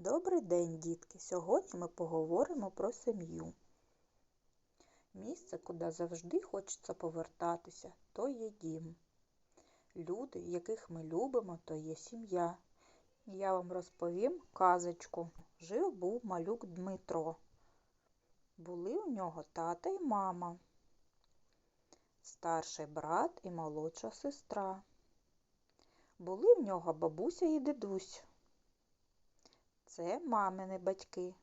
Добрий день, дітки! Сьогодні ми поговоримо про сім'ю. Місце, куди завжди хочеться повертатися, то є дім. Люди, яких ми любимо, то є сім'я. Я вам розповім казочку. Жив був малюк Дмитро. Були у нього тата й мама, старший брат і молодша сестра. Були в нього бабуся і дідусь. Це мамини батьки.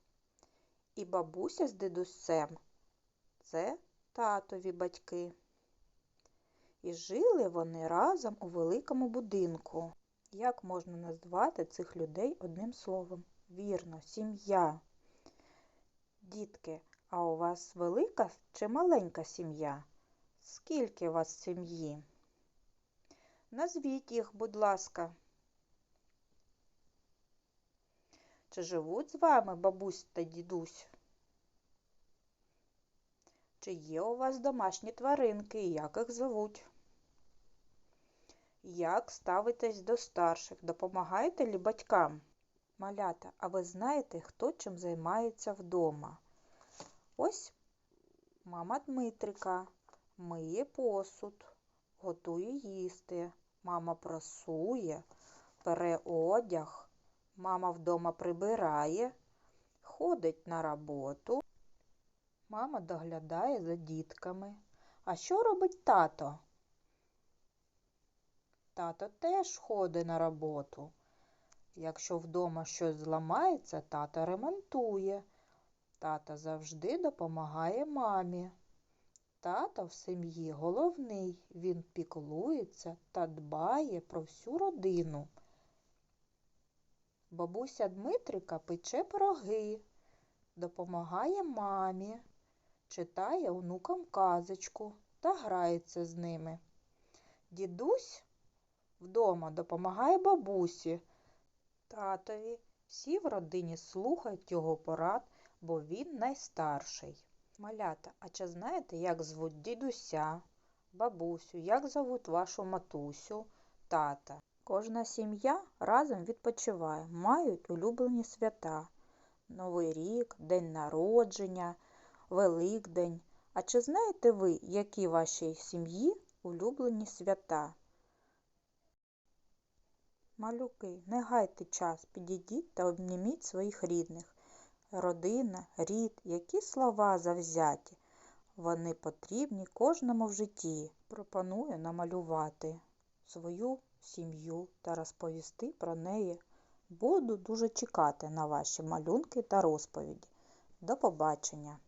І бабуся з дідусем це татові батьки. І жили вони разом у великому будинку. Як можна назвати цих людей одним словом? Вірно, сім'я. Дітки, а у вас велика чи маленька сім'я? Скільки у вас сім'ї? Назвіть їх, будь ласка. Чи живуть з вами бабусь та дідусь? Чи є у вас домашні тваринки і як їх звуть? Як ставитесь до старших? Допомагаєте лі батькам? Малята, а ви знаєте, хто чим займається вдома? Ось мама Дмитрика миє посуд, готує їсти, мама прасує, пере одяг, мама вдома прибирає, ходить на роботу. Мама доглядає за дітками. А що робить тато? Тато теж ходить на роботу. Якщо вдома щось зламається, тато ремонтує. Тато завжди допомагає мамі. Тато в сім'ї головний, він піклується та дбає про всю родину. Бабуся Дмитрика пече пироги, допомагає мамі, читає онукам казочку та грається з ними. Дідусь вдома допомагає бабусі, татові. Всі в родині слухають його порад, бо він найстарший. Малята, а чи знаєте, як звуть дідуся, бабусю, як зовуть вашу матусю, тата? Кожна сім'я разом відпочиває, мають улюблені свята. Новий рік, День народження, Великдень. А чи знаєте ви, які вашій сім'ї улюблені свята? Малюки, не гайте час, підійдіть та обніміть своїх рідних. Родина, рід, які слова завзяті. Вони потрібні кожному в житті. Пропоную намалювати свою сім'ю та розповісти про неї. Буду дуже чекати на ваші малюнки та розповіді. До побачення!